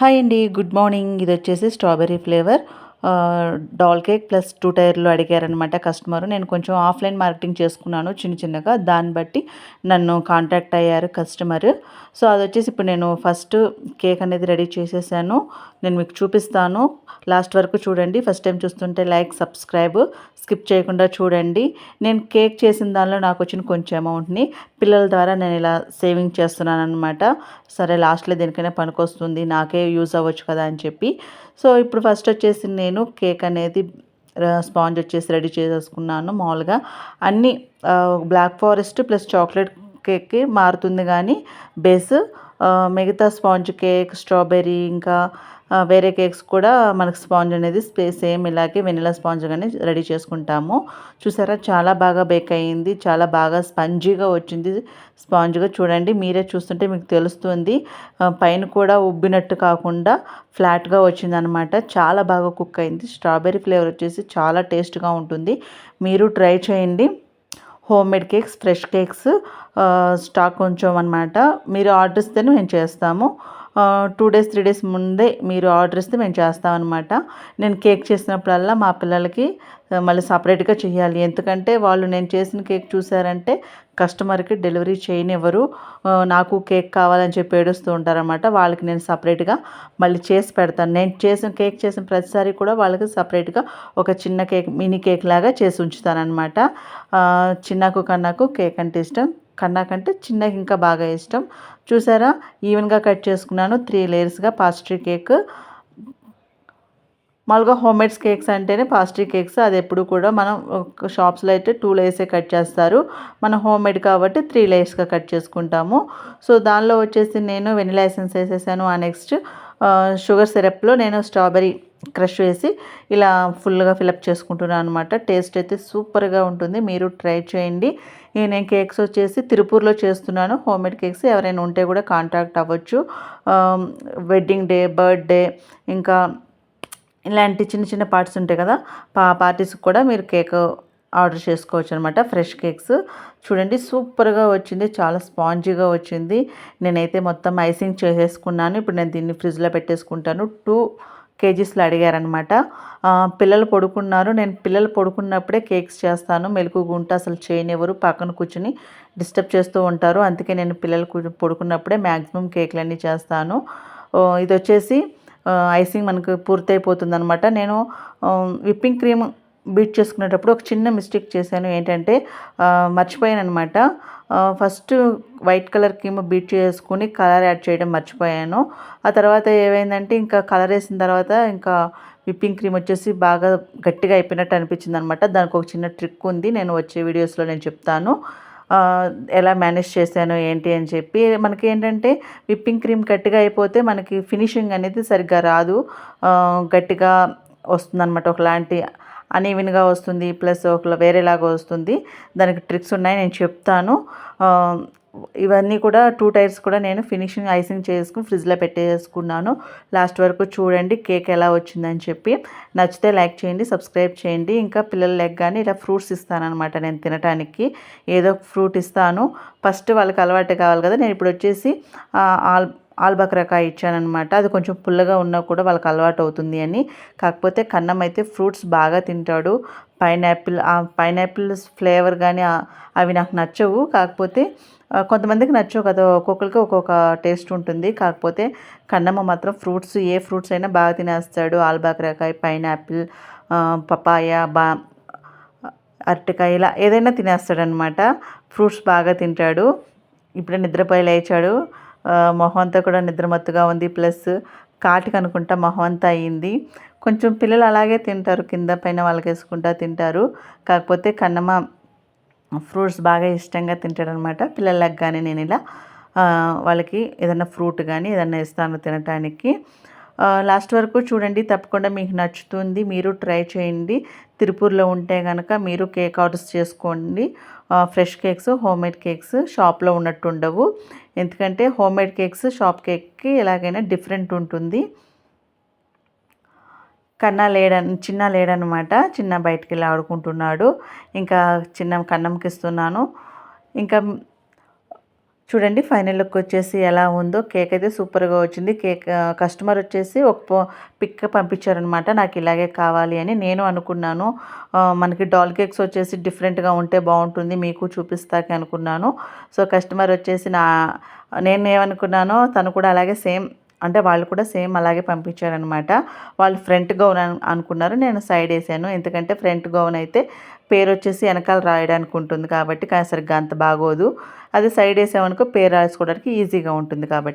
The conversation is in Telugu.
హాయ్ అండి గుడ్ మార్నింగ్. ఇది వచ్చేసి strawberry flavour. Doll cake plus two టైర్లు అడిగారనమాట కస్టమర్. నేను కొంచెం ఆఫ్లైన్ మార్కెటింగ్ చేసుకున్నాను చిన్న చిన్నగా. దాన్ని బట్టి నన్ను కాంటాక్ట్ అయ్యారు కస్టమర్. సో అది వచ్చేసి ఇప్పుడు నేను ఫస్ట్ కేక్ అనేది రెడీ చేసేసాను. నేను మీకు చూపిస్తాను. లాస్ట్ వరకు చూడండి. ఫస్ట్ టైం చూస్తుంటే లైక్ సబ్స్క్రైబ్ స్కిప్ చేయకుండా చూడండి. నేను కేక్ చేసిన దానిలో నాకు వచ్చిన కొంచెం అమౌంట్ని పిల్లల ద్వారా నేను ఇలా సేవింగ్ చేస్తున్నాను అనమాట సరే లాస్ట్లో దేనికైనా పనికొస్తుంది. నాకే యూజ్ అవ్వచ్చు కదా అని చెప్పి. సో ఇప్పుడు ఫస్ట్ వచ్చేసి నేను కేక్ అనేది స్పాంజ్ వచ్చేసి రెడీ చేసేసుకున్నాను మామూలుగా. అన్నీ బ్లాక్ ఫారెస్ట్ ప్లస్ చాక్లెట్ కేక్కి మారుతుంది కానీ బేస్ మిగతా స్పాంజ్ కేక్ స్ట్రాబెర్రీ ఇంకా వేరే కేక్స్ కూడా మనకు స్పాంజ్ అనేది సేమ్ ఇలాగే వెనిలా స్పాంజ్ కానీ రెడీ చేసుకుంటాము. చూసారా? చాలా బాగా బేక్ అయ్యింది. చాలా బాగా స్పంజీగా వచ్చింది స్పాంజ్గా చూడండి మీరే చూస్తుంటే మీకు తెలుస్తుంది. పైన కూడా ఉబ్బినట్టు కాకుండా ఫ్లాట్గా వచ్చిందనమాట చాలా బాగా కుక్ అయింది. స్ట్రాబెర్రీ ఫ్లేవర్ వచ్చేసి చాలా టేస్ట్గా ఉంటుంది. మీరు ట్రై చేయండి. Home made cakes fresh cakes stock కొంచెం అనమాట మీరు ఆర్డర్ ఇస్తేనే మేము చేస్తాము. టూ డేస్ త్రీ డేస్ ముందే మీరు ఆర్డర్ ఇస్తే మేము చేస్తామన్నమాట. నేను కేక్ చేసినప్పుడల్లా మా పిల్లలకి మళ్ళీ సపరేట్గా చేయాలి. ఎందుకంటే వాళ్ళు నేను చేసిన కేక్ చూసారంటే కస్టమర్కి డెలివరీ చేయనివ్వరు. నాకు కేక్ కావాలని చెప్పి ఏడుస్తూ ఉంటారనమాట వాళ్ళకి నేను సపరేట్గా మళ్ళీ చేసి పెడతాను. నేను చేసిన కేక్ చేసిన ప్రతిసారి కూడా వాళ్ళకి సపరేట్గా ఒక చిన్న కేక్ మినీ కేక్ లాగా చేసి ఉంచుతానమాట చిన్నకు కన్నాకు కేక్ అంటే ఇష్టం. కన్నా కంటే చిన్నకి ఇంకా బాగా ఇష్టం. చూసారా? ఈవెన్గా కట్ చేసుకున్నాను. త్రీ లేయర్స్గా పాస్ట్రీ కేక్. మామూలుగా హోమ్ మేడ్స్ కేక్స్ అంటేనే పాస్ట్రీ కేక్స్. అది ఎప్పుడు కూడా మనం షాప్స్లో అయితే టూ లేయర్సే కట్ చేస్తారు. మన హోమ్ మేడ్ కాబట్టి త్రీ లేయర్స్గా కట్ చేసుకుంటాము. సో దానిలో వచ్చేసి నేను వెనిలా ఎసెన్స్ వేసేసాను. ఆ నెక్స్ట్ షుగర్ సిరప్లో నేను స్ట్రాబెరీ క్రష్ వేసి ఇలా ఫుల్గా ఫిలప్ చేసుకుంటున్నాను అనమాట టేస్ట్ అయితే సూపర్గా ఉంటుంది. మీరు ట్రై చేయండి. నేను కేక్స్ వచ్చేసి తిరుపూర్లో చేస్తున్నాను. హోమ్మేడ్ కేక్స్ ఎవరైనా ఉంటే కూడా కాంటాక్ట్ అవ్వచ్చు. వెడ్డింగ్ డే బర్త్డే ఇంకా ఇలాంటి చిన్న చిన్న పార్టీస్ ఉంటాయి కదా పా పార్టీస్కి కూడా మీరు కేక్ ఆర్డర్ చేసుకోవచ్చు అనమాట ఫ్రెష్ కేక్స్. చూడండి సూపర్గా వచ్చింది. చాలా స్పాంజీగా వచ్చింది. నేనైతే మొత్తం ఐసింగ్ చేసేసుకున్నాను. ఇప్పుడు నేను దీన్ని ఫ్రిడ్జ్లో పెట్టేసుకుంటాను. టూ కేజీస్లో అడిగారనమాట పిల్లలు పడుకున్నారు. నేను పిల్లలు పడుకున్నప్పుడే కేక్స్ చేస్తాను. మెలకు గుంట అసలు చేయనివ్వరు. పక్కన కూర్చుని డిస్టర్బ్ చేస్తూ ఉంటారు. అందుకే నేను పిల్లలు పడుకున్నప్పుడే మ్యాక్సిమం కేక్లన్నీ చేస్తాను. ఇది వచ్చేసి ఐసింగ్ మనకు పూర్తయిపోతుంది అనమాట నేను విప్పింగ్ క్రీమ్ బీట్ చేసుకునేటప్పుడు ఒక చిన్న మిస్టేక్ చేశాను. ఏంటంటే మర్చిపోయాను అనమాట first white colour cream beat చేసుకుని కలర్ యాడ్ చేయడం మర్చిపోయాను. ఆ తర్వాత ఏమైందంటే ఇంకా కలర్ వేసిన తర్వాత ఇంకా విప్పింగ్ క్రీమ్ వచ్చేసి బాగా గట్టిగా అయిపోయినట్టు అనిపించింది అనమాట దానికి ఒక చిన్న ట్రిక్ ఉంది. నేను వచ్చే వీడియోస్లో నేను చెప్తాను. ఎలా మేనేజ్ చేశాను ఏంటి అని చెప్పి. మనకి ఏంటంటే విప్పింగ్ క్రీమ్ గట్టిగా అయిపోతే మనకి ఫినిషింగ్ అనేది సరిగ్గా రాదు. గట్టిగా వస్తుందన్నమాట. ఒకలాంటి అనీవెన్గా వస్తుంది ప్లస్ ఒక వేరేలాగా వస్తుంది. దానికి ట్రిక్స్ ఉన్నాయి నేను చెప్తాను. ఇవన్నీ కూడా టూ టైర్స్ కూడా నేను ఫినిషింగ్ ఐసింగ్ చేసుకుని ఫ్రిడ్జ్లో పెట్టేసుకున్నాను. లాస్ట్ వరకు చూడండి కేక్ ఎలా వచ్చిందని చెప్పి. నచ్చితే లైక్ చేయండి సబ్స్క్రైబ్ చేయండి. ఇంకా పిల్లల లెగ్ కానీ ఇలా ఫ్రూట్స్ ఇస్తానమాట నేను తినటానికి. ఏదో ఫ్రూట్ ఇస్తాను. ఫస్ట్ వాళ్ళకి అలవాటు కావాలి కదా నేను ఇప్పుడు వచ్చేసి ఆల్ ఆల్బక్రకాయ ఇచ్చానమాట అది కొంచెం పుల్లగా ఉన్నా కూడా వాళ్ళకి అలవాటు అవుతుంది అని. కాకపోతే కన్నం అయితే ఫ్రూట్స్ బాగా తింటాడు. పైనాపిల్ ఆ పైనాపిల్ ఫ్లేవర్ కానీ అవి నాకు నచ్చవు. కాకపోతే కొంతమందికి నచ్చవు కదా ఒక్కొక్కరికి ఒక్కొక్క టేస్ట్ ఉంటుంది. కాకపోతే కన్నమ్మ మాత్రం ఫ్రూట్స్ ఏ ఫ్రూట్స్ అయినా బాగా తినేస్తాడు. ఆల్బాకరకాయ పైనాపిల్ పపాయ బా అరటికాయ ఇలా ఏదైనా తినేస్తాడనమాట ఫ్రూట్స్ బాగా తింటాడు. ఇప్పుడే నిద్రపోయి లేచాడు. మొహం అంతా కూడా నిద్రమత్తుగా ఉంది. ప్లస్ కాటికి అనుకుంటా మొహం అంతా అయ్యింది. కొంచెం పిల్లలు అలాగే తింటారు. కింద పైన వాళ్ళకి వేసుకుంటా తింటారు. కాకపోతే కన్నమ్మ ఫ్రూట్స్ బాగా ఇష్టంగా తింటాడనమాట. పిల్లలకు కానీ నేను ఇలా వాళ్ళకి ఏదైనా ఫ్రూట్ కానీ ఏదైనా ఇస్తాను తినటానికి. లాస్ట్ వరకు చూడండి. తప్పకుండా మీకు నచ్చుతుంది. మీరు ట్రై చేయండి. తిరుపూర్లో ఉంటే కనుక మీరు కేక్ ఆర్డర్స్ చేసుకోండి. Fresh cakes home made cakes షాప్లో ఉన్నట్టు ఉండవు ఎందుకంటే హోమ్ మేడ్ కేక్స్ షాప్ కేక్కి ఎలాగైనా డిఫరెంట్ ఉంటుంది. కన్నా లేడని చిన్న లేడనమాట. చిన్న బయటికి వెళ్ళి ఆడుకుంటున్నాడు. ఇంకా చిన్న కన్నంకి ఇస్తున్నాను ఇంకా చూడండి ఫైనల్ లుక్ వచ్చేసి ఎలా ఉందో. కేక్ అయితే సూపర్గా వచ్చింది. కేక్ కస్టమర్ వచ్చేసి ఒక పిక్ పంపించారనమాట నాకు ఇలాగే కావాలి అని నేను అనుకున్నాను. మనకి డాల్ కేక్స్ వచ్చేసి డిఫరెంట్గా ఉంటే బాగుంటుంది. మీకు చూపిస్తాకి అనుకున్నాను. సో కస్టమర్ వచ్చేసి నా నేను ఏమనుకున్నానో తను కూడా అలాగే సేమ్ అంటే వాళ్ళు కూడా సేమ్ అలాగే పంపించారనమాట. వాళ్ళు ఫ్రంట్ గౌన్ అను- అనుకున్నారు. నేను సైడ్ వేసాను. ఎందుకంటే ఫ్రంట్ గౌన్ అయితే పేరు వచ్చేసి వెనకాల రాయడానికి ఉంటుంది కాబట్టి కానీ సరిగ్గా అంత బాగోదు. అది సైడ్ వేసామనుకో పేరు రాసుకోవడానికి ఈజీగా ఉంటుంది కాబట్టి.